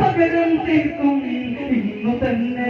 പകരം തീർക്കും ഇന്നു തന്നെ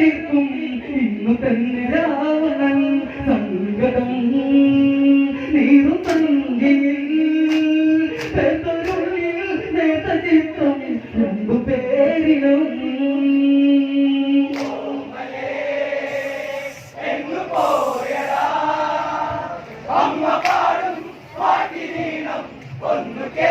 തീർക്കും ഇന്നു തന്നെ രാവണൻ സങ്കടം നീറു തങ്കിൽ പേരുള്ളിൽ നേത ചിത്രം രണ്ടു പേരിലും. ഒന്ന് കേ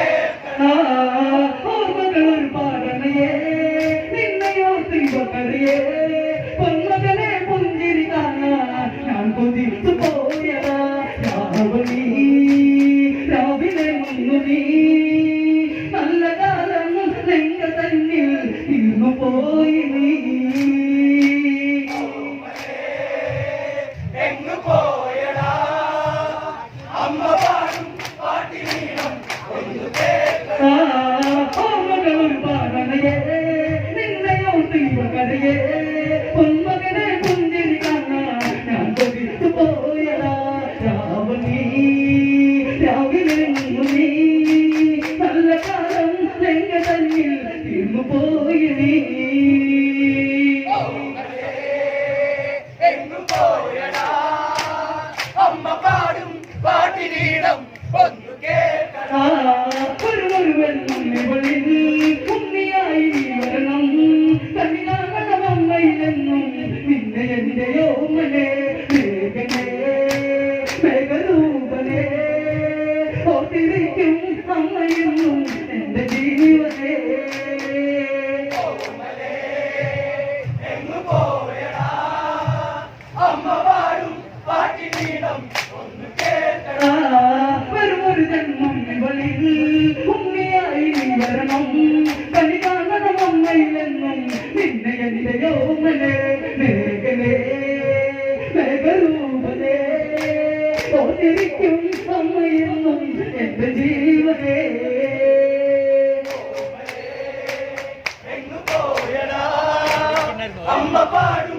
കണ്മണി നല്ല കാലം നിങ്ങൾ തന്നിൽ ഇന്നു പോയി Boy. വരും ഒരു ജന്മം വെളിയിൽ ഉണ്ണിയായി നീ വരണം കണി കാണണം അമ്മയിലെന്നും നിന്നെ എന്റെ യോമനെ മേഘലേ മേഘരൂപനേ ഓർത്തിരിക്കും അമ്മയെന്നും എന്റെ ജീവനേ അമ്മ പാടും